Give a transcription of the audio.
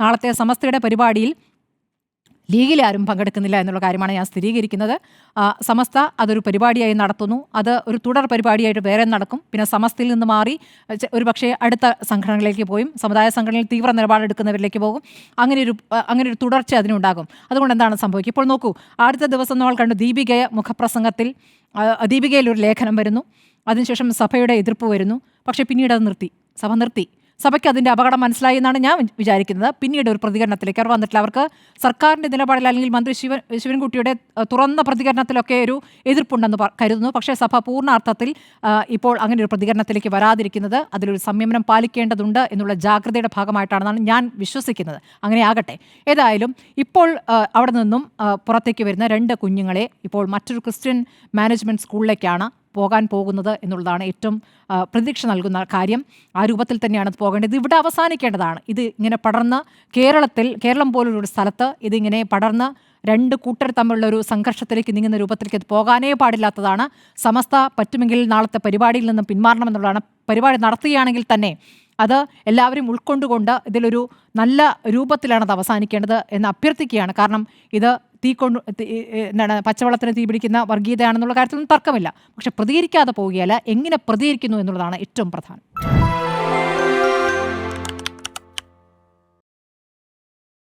നാളത്തെ സമസ്തയുടെ പരിപാടിയിൽ ലീഗിൽ ആരും പങ്കെടുക്കുന്നില്ല എന്നുള്ള കാര്യമാണ് ഞാൻ സ്ഥിരീകരിക്കുന്നത്. സമസ്ത അതൊരു പരിപാടിയായി നടത്തുന്നു. അത് ഒരു തുടർ പരിപാടിയായിട്ട് വേറെ നടക്കും. പിന്നെ സമസ്തയിൽ നിന്ന് മാറി ഒരു പക്ഷേ അടുത്ത സംഘടനകളിലേക്ക് പോയും. സമുദായ സംഘടനയിൽ തീവ്ര നിലപാടെടുക്കുന്നവരിലേക്ക് പോകും. അങ്ങനെ ഒരു അങ്ങനെ ഒരു തുടർച്ച അതിനുണ്ടാകും. അതുകൊണ്ട് എന്താണ് സംഭവിക്കുക? ഇപ്പോൾ നോക്കൂ അടുത്ത ദിവസം നമ്മൾ കണ്ടു ദീപികയ മുഖപ്രസംഗത്തിൽ ദീപികയിൽ ഒരു ലേഖനം വരുന്നു. അതിനുശേഷം സഭയുടെ എതിർപ്പ് വരുന്നു. പക്ഷേ പിന്നീട് അത് നിർത്തി. സഭ നിർത്തി. സഭയ്ക്ക് അതിന്റെ അപകടം മനസ്സിലായി എന്നാണ് ഞാൻ വിചാരിക്കുന്നത്. പിന്നീട് ഒരു പ്രതികരണത്തിലേക്ക് അവർ വന്നിട്ടില്ല. അവർക്ക് സർക്കാരിന്റെ നിലപാടിൽ അല്ലെങ്കിൽ മന്ത്രി ശിവൻ ശിവൻകുട്ടിയുടെ തുറന്ന പ്രതികരണത്തിലൊക്കെ ഒരു എതിർപ്പുണ്ടെന്ന് കരുതുന്നു. പക്ഷേ സഭ പൂർണാർത്ഥത്തിൽ ഇപ്പോൾ അങ്ങനെ ഒരു പ്രതികരണത്തിലേക്ക് വരാതിരിക്കുന്നത് അതിലൊരു സംയമനം പാലിക്കേണ്ടതുണ്ട് എന്നുള്ള ജാഗ്രതയുടെ ഭാഗമായിട്ടാണെന്നാണ് ഞാൻ വിശ്വസിക്കുന്നത്. അങ്ങനെ ആകട്ടെ. ഏതായാലും ഇപ്പോൾ അവിടെ നിന്നും പുറത്തേക്ക് വരുന്ന രണ്ട് കുഞ്ഞുങ്ങളെ ഇപ്പോൾ മറ്റൊരു ക്രിസ്ത്യൻ മാനേജ്മെന്റ് സ്കൂളിലേക്കാണ് പോകാൻ പോകുന്നത് എന്നുള്ളതാണ് ഏറ്റവും പ്രതീക്ഷ നൽകുന്ന കാര്യം. ആ രൂപത്തിൽ തന്നെയാണ് അത് പോകേണ്ടത്. ഇവിടെ അവസാനിക്കേണ്ടതാണ്. ഇത് ഇങ്ങനെ പടർന്ന് കേരളത്തിൽ കേരളം പോലുള്ളൊരു സ്ഥലത്ത് ഇതിങ്ങനെ പടർന്ന് രണ്ട് കൂട്ടർ തമ്മിലുള്ള ഒരു സംഘർഷത്തിലേക്ക് നീങ്ങുന്ന രൂപത്തിലേക്ക് ഇത് പോകാനേ പാടില്ലാത്തതാണ്. സമസ്ത പറ്റുമെങ്കിൽ നാളത്തെ പരിപാടിയിൽ നിന്നും പിന്മാറണം എന്നുള്ളതാണ് പരിപാടി നടത്തുകയാണെങ്കിൽ തന്നെ അത് എല്ലാവരും ഉൾക്കൊണ്ടുകൊണ്ട് ഇതിലൊരു നല്ല രൂപത്തിലാണ് അത് അവസാനിക്കേണ്ടത് എന്ന് അഭ്യർത്ഥിക്കുകയാണ്. കാരണം ഇത് തീ കൊണ്ട് എന്താണ് പച്ചവെള്ളത്തിന് തീ പിടിക്കുന്ന വർഗീയതയാണെന്നുള്ള കാര്യത്തിലൊന്നും തർക്കമില്ല. പക്ഷെ പ്രതികരിക്കാതെ പോവുകയല്ല എങ്ങനെ പ്രതികരിക്കുന്നു എന്നുള്ളതാണ് ഏറ്റവും പ്രധാനം.